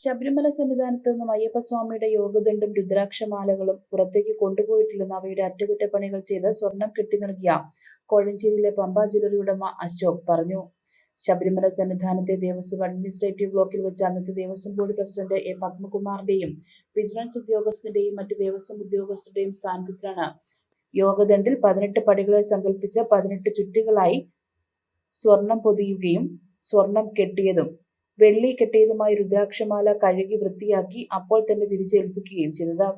ശബരിമല സന്നിധാനത്ത് നിന്നും അയ്യപ്പസ്വാമിയുടെ യോഗദണ്ഡും രുദ്രാക്ഷമാലകളും പുറത്തേക്ക് കൊണ്ടുപോയിട്ടില്ലെന്ന് അവയുടെ അറ്റകുറ്റപ്പണികൾ ചെയ്ത് സ്വർണം കെട്ടി നൽകിയ കോഴഞ്ചേരിയിലെ പമ്പ ജ്വല്ലറി ഉടമ അശോക് പറഞ്ഞു. ശബരിമല സന്നിധാനത്തെ ദേവസ്വം അഡ്മിനിസ്ട്രേറ്റീവ് ബ്ലോക്കിൽ വെച്ച് അന്നത്തെ ദേവസ്വം ബോർഡ് പ്രസിഡന്റ് എ പത്മകുമാറിന്റെയും വിജിലൻസ് ഉദ്യോഗസ്ഥന്റെയും മറ്റ് ദേവസ്വം ഉദ്യോഗസ്ഥരുടെയും സാന്നിധ്യത്തിലാണ് യോഗദണ്ഡിൽ പതിനെട്ട് പടികളെ സങ്കല്പിച്ച പതിനെട്ട് ചുറ്റുകളായി സ്വർണം പൊതിയുകയും സ്വർണം കെട്ടിയതും വെള്ളി കെട്ടിയതുമായ രുദ്രാക്ഷമാല കഴുകി വൃത്തിയാക്കി അപ്പോൾ തന്നെ തിരിച്ചേൽപ്പിക്കുകയും ചെയ്തത്.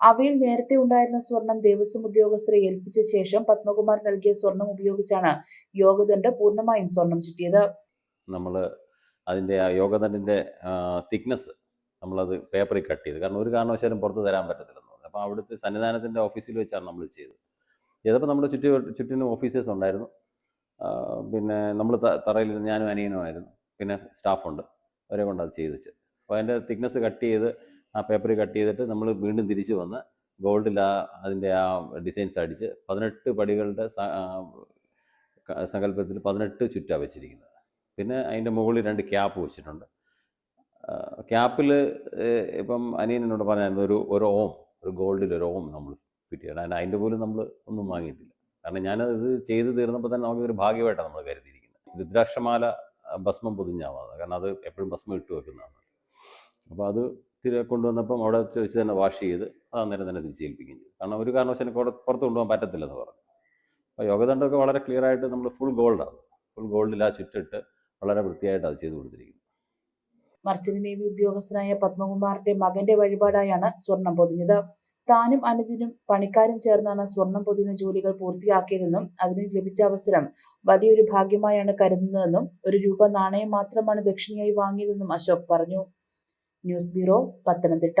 അവയിൽ നേരത്തെ ഉണ്ടായിരുന്ന സ്വർണം ദേവസ്വം ഉദ്യോഗസ്ഥരെ ഏൽപ്പിച്ച ശേഷം പത്മകുമാർ നൽകിയ സ്വർണം ഉപയോഗിച്ചാണ് യോഗദണ്ഡ് പൂർണമായും സ്വർണം ചുറ്റിയത്. നമ്മൾ അതിന്റെ യോഗദണ്ഡിന്റെ തിക്നെസ് നമ്മളത് പേപ്പറിൽ കട്ട് ചെയ്ത്. കാരണം ഒരു കാരണവശാലും പുറത്ത് തരാൻ പറ്റത്തില്ലെന്ന് പറഞ്ഞു. അപ്പോൾ അവിടുത്തെ സന്നിധാനത്തിന്റെ ഓഫീസിൽ വെച്ചാണ് നമ്മൾ ചെയ്തത്. ചെയ്തപ്പോൾ നമ്മുടെ ചുറ്റി ചുറ്റിനും ഓഫീസേഴ്സ് ഉണ്ടായിരുന്നു. പിന്നെ നമ്മൾ തറയിൽ ഞാനും അനിയനുമായിരുന്നു. പിന്നെ സ്റ്റാഫുണ്ട് അവരെ കൊണ്ട് അത് ചെയ്തിച്ച് അപ്പോൾ അതിന്റെ തിക്നെസ് കട്ട് ചെയ്ത് ആ പേപ്പർ കട്ട് ചെയ്തിട്ട് നമ്മൾ വീണ്ടും തിരിച്ചു വന്ന് ഗോൾഡിൽ ആ അതിന്റെ ആ ഡിസൈൻസ് അടിച്ച് പതിനെട്ട് പടികളുടെ സങ്കല്പത്തിൽ പതിനെട്ട് ചുറ്റാണ് വെച്ചിരിക്കുന്നത്. പിന്നെ അതിന്റെ മുകളിൽ രണ്ട് ക്യാപ്പ് വെച്ചിട്ടുണ്ട്. ക്യാപ്പിൽ ഇപ്പം അനിയനോട് പറഞ്ഞായിരുന്നു ഒരു ഒരു ഓം ഒരു ഗോൾഡിൽ ഒരു ഓം നമ്മൾ ഫിറ്റ് ചെയ്യണം അതിന്റെ പോലും നമ്മൾ ഒന്നും വാങ്ങിയിട്ടില്ല. കാരണം ഞാനത് ചെയ്ത് തീർന്നപ്പോൾ തന്നെ നമുക്കൊരു ഭാഗ്യമായിട്ടാണ് നമ്മൾ കരുതിയിരിക്കുന്നത്. രുദ്രാക്ഷമാല ഭസ്മം പൊതിഞ്ഞാവാതെ. കാരണം അത് എപ്പോഴും ഭസ്മം ഇട്ട് വെക്കുന്നതാണ്. അപ്പോൾ അത് തിരികെ കൊണ്ടുവന്നപ്പം അവിടെ വെച്ച് തന്നെ വാഷ് ചെയ്ത് അത് അന്നേരം തന്നെ തിരിച്ചേൽപ്പിക്കുകയും ചെയ്തു. കാരണം ഒരു കാരണവശാലും പുറ- പുറത്ത് കൊണ്ടുപോകാൻ പറ്റത്തില്ലെന്ന് പറഞ്ഞു. അപ്പോൾ യോഗദണ്ഡമൊക്കെ വളരെ ക്ലിയർ ആയിട്ട് നമ്മൾ ഫുൾ ഗോൾഡാണ് ഫുൾ ഗോൾഡിൽ ആ ചുറ്റിട്ട് വളരെ വൃത്തിയായിട്ട് അത് ചെയ്ത് കൊടുത്തിരിക്കുന്നു. മർച്ചന്റ് നേവി ഉദ്യോഗസ്ഥനായ പത്മകുമാറിന്റെ മകന്റെ വഴിപാടായാണ് സ്വർണം പൊതിഞ്ഞത്. താനും അനുജനും പണിക്കാരും ചേർന്നാണ് സ്വർണം പൊതിയുന്ന ജോലികൾ പൂർത്തിയാക്കിയതെന്നും അതിന് ലഭിച്ച അവസരം വലിയൊരു ഭാഗ്യമായാണ് കരുതുന്നതെന്നും ഒരു രൂപ നാണയം മാത്രമാണ് ദക്ഷിണയായി വാങ്ങിയതെന്നും അശോക് പറഞ്ഞു. News bureau Pathanamthitta.